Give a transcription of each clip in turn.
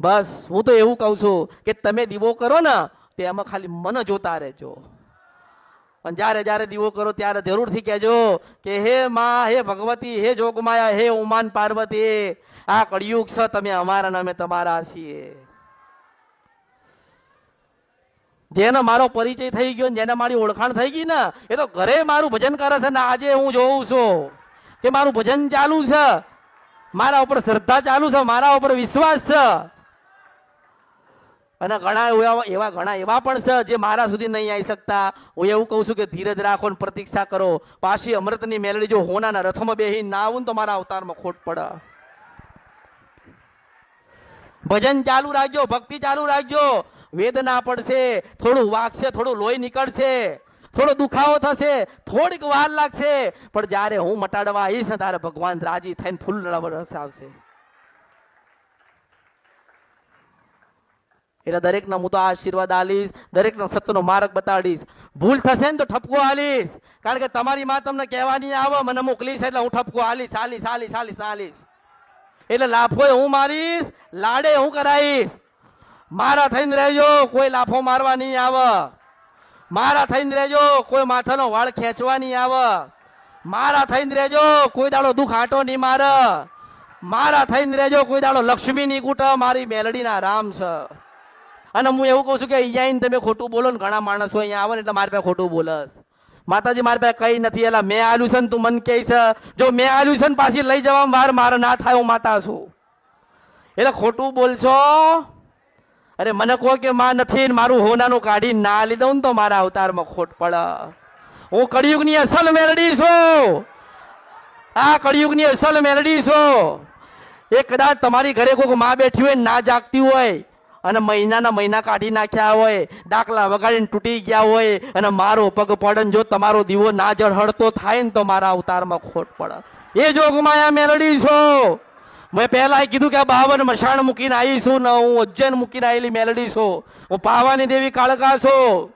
બસ, હું તો એવું કહું છું કે તમે દીવો કરો ને, તે એમાં ખાલી મન જોતા રહેજો. પણ જ્યારે જ્યારે દીવો કરો ત્યારે જરૂરથી કહેજો કે હે માં, હે ભગવતી, હે જોગમાયા, હે ઉમાન પાર્વતી, આ કળિયુગ છે, તમે અમારા નામે તમારા છીએ. જેનો મારો પરિચય થઈ ગયો જેને મારી ઓળખાણ થઈ ગઈ ને, એ તો ઘરે મારું ભજન કરે છે ને, આજે હું જોઉં છું કે મારું ભજન ચાલુ છે. મારા ઉપર શ્રદ્ધા ચાલુ છે, મારા ઉપર વિશ્વાસ છે. અને ઘણા એવા એવા ઘણા એવા પણ છે જે મારા સુધી નહીં આવી શકતા. હું એવું કહું છું કે ધીરજ રાખો ને પ્રતીક્ષા કરો. પાછી અમૃતની મેલડી જો હોનાના રથમાં બેહી ના આવું તો મારા અવતારમાં ખોટ પડે. ભજન ચાલુ રાખજો, ભક્તિ ચાલુ રાખજો. વેદના પડશે, થોડું વાગશે, થોડું લોહી નીકળશે, થોડો દુખાવો થશે, થોડીક વાર લાગશે. પણ જ્યારે હું મટાડવા આવીશ ત્યારે ભગવાન રાજી થઈને ફૂલ રસ આવશે એટલે દરેકના તો આશીર્વાદ આલીશ, દરેકનો સત્યનો માર્ગ બતાડીશ. ભૂલ થશે ને તો ઠપકો આલીશ. કારણ કે તમારી માં તમને કહેવાની આવે, મને મોકલીશ એટલે હું ઠપકો આલીશ આલીશ આલીશ આલીશ આલીશ. એટલે લાફો હું મારીશ, લાડે હું કરાવીશ. મારા થઈને રહેજો, કોઈ લાફો મારવા નહીં આવે. મારા થઈને રહેજો, કોઈ માથાનો વાળ ખેંચવા નહીં આવે. મારા થઈને રહેજો, કોઈ દાડો દુઃખ આટો નહીં મારે. મારા થઈને રહેજો, કોઈ દાડો લક્ષ્મી ની કૂટ, મારી મેલડીના રામ છે. અને હું એવું કહું છું કે અહીંયા તમે ખોટું બોલો ને ઘણા માણસો અહીંયા આવે ને એટલે મારી પાસે ખોટું બોલસ. માતાજી, મારી પાસે કઈ નથી. એલા, મેં આલ્યું છે ને તું મન કહે છે. જો મેં આલ્યું છે ને પાછી લઈ જવા વાર મારે ના થાય હું માતા છું. એટલે ખોટું બોલશો? અરે મને કહો કે માં નથી મારું હોનાનું કાઢી ના લીધું ને તો મારા અવતારમાં ખોટ પડે. હું કળિયુગની અસલ મેરડી છું. આ કળિયુગની અસલ મેરડી છું. એ કદાચ તમારી ઘરે કોઈકમાં બેઠી હોય ના જાગતી હોય અને મહિનાના મહિના કાઢી નાખ્યા હોય, ડાકલા વગાડીને તૂટી ગયા હોય, અને મારો પગ પડે જો તમારો દીવો ના જળહળતો થાય ને તો મારા અવતારમાં ખોટ પડે. એ જોગમાયા મેલડી છો. મેં પહેલા કીધું કે આ બાવન મશાણ મૂકીને આવી છું ને હું ઉજ્જૈન મૂકીને આવેલી મેલડી છું. હું પાવાની દેવી કાળકા છું.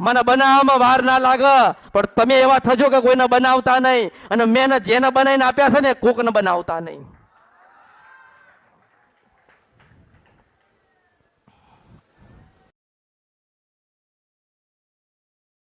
મને બનાવવામાં વાર ના લાગે, પણ તમે એવા થજો કે કોઈને બનાવતા નહીં. અને મેં જેને બનાવીને આપ્યા છે ને કોકને બનાવતા નહીં.